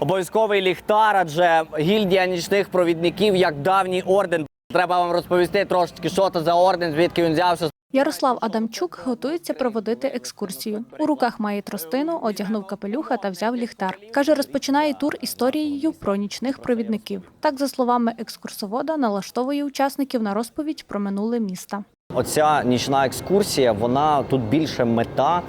Обов'язковий ліхтар, адже гільдія нічних провідників як давній орден. Треба вам розповісти трошечки, що це за орден, звідки він взявся. Ярослав Адамчук готується проводити екскурсію. У руках має тростину, одягнув капелюха та взяв ліхтар. Каже, розпочинає тур історією про нічних провідників. Так, за словами екскурсовода, налаштовує учасників на розповідь про минуле міста. Оця нічна екскурсія, вона тут більше мета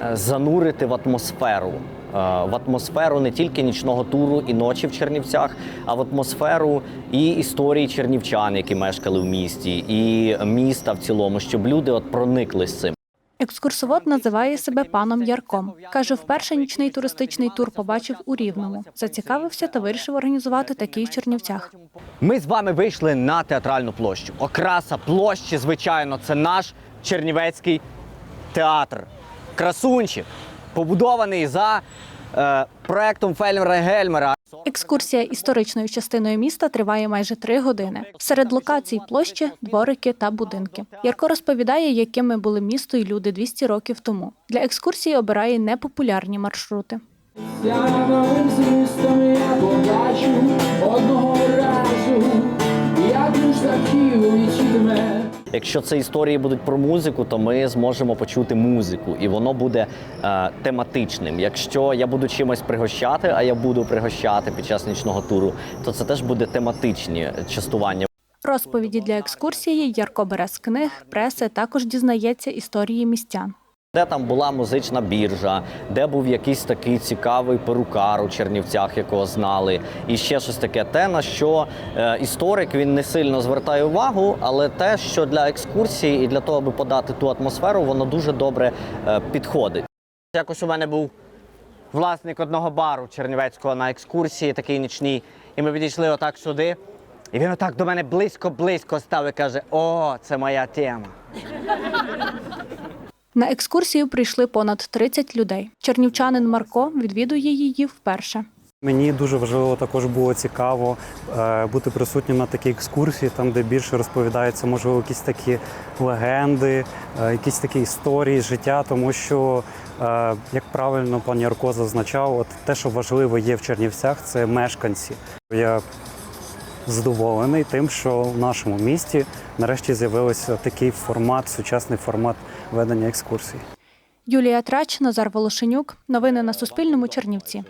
е, занурити в атмосферу. Е, В атмосферу не тільки нічного туру і ночі в Чернівцях, а в атмосферу і історії чернівчан, які мешкали в місті, і міста в цілому, щоб люди от прониклись цим. Екскурсовод називає себе паном Ярком. Каже, вперше нічний туристичний тур побачив у Рівному. Зацікавився та вирішив організувати такий в Чернівцях. Ми з вами вийшли на театральну площу. Окраса площі, звичайно, це наш чернівецький театр. Красунчик, побудований за е, проектом Фельмера Гельмера. Екскурсія історичною частиною міста триває майже три години. Серед локацій площі, дворики та будинки. Ярко розповідає, якими були місто і люди 200 років тому. Для екскурсії обирає непопулярні маршрути. Я новим змістом я побачу Якщо це історії будуть про музику, то ми зможемо почути музику, і воно буде е, тематичним. Якщо я буду чимось пригощати, а я буду пригощати під час нічного туру, то це теж буде тематичні частування. Розповіді для екскурсії Ярко бере з книг, преси, також дізнається історії містян. Де там була музична біржа, де був якийсь такий цікавий перукар у Чернівцях, якого знали, і ще щось таке. Те, на що е, історик він не сильно звертає увагу, але те, що для екскурсії і для того, аби подати ту атмосферу, воно дуже добре е, підходить. Якось у мене був власник одного бару Чернівецького на екскурсії, такий нічній, і ми підійшли отак сюди. І він отак до мене близько-близько став і каже: О, це моя тема. На екскурсію прийшли понад 30 людей. Чернівчанин Марко відвідує її вперше. Мені дуже важливо також було цікаво е, бути присутнім на такій екскурсії, там де більше розповідаються, можливо, якісь такі легенди, е, якісь такі історії життя, тому що, е, як правильно пан Ярко зазначав, от те, що важливо є в Чернівцях, це мешканці. Я задоволений тим, що в нашому місті нарешті з'явився такий формат, сучасний формат ведення екскурсій. Юлія Трач, Назар Волошенюк. Новини на Суспільному. Чернівці.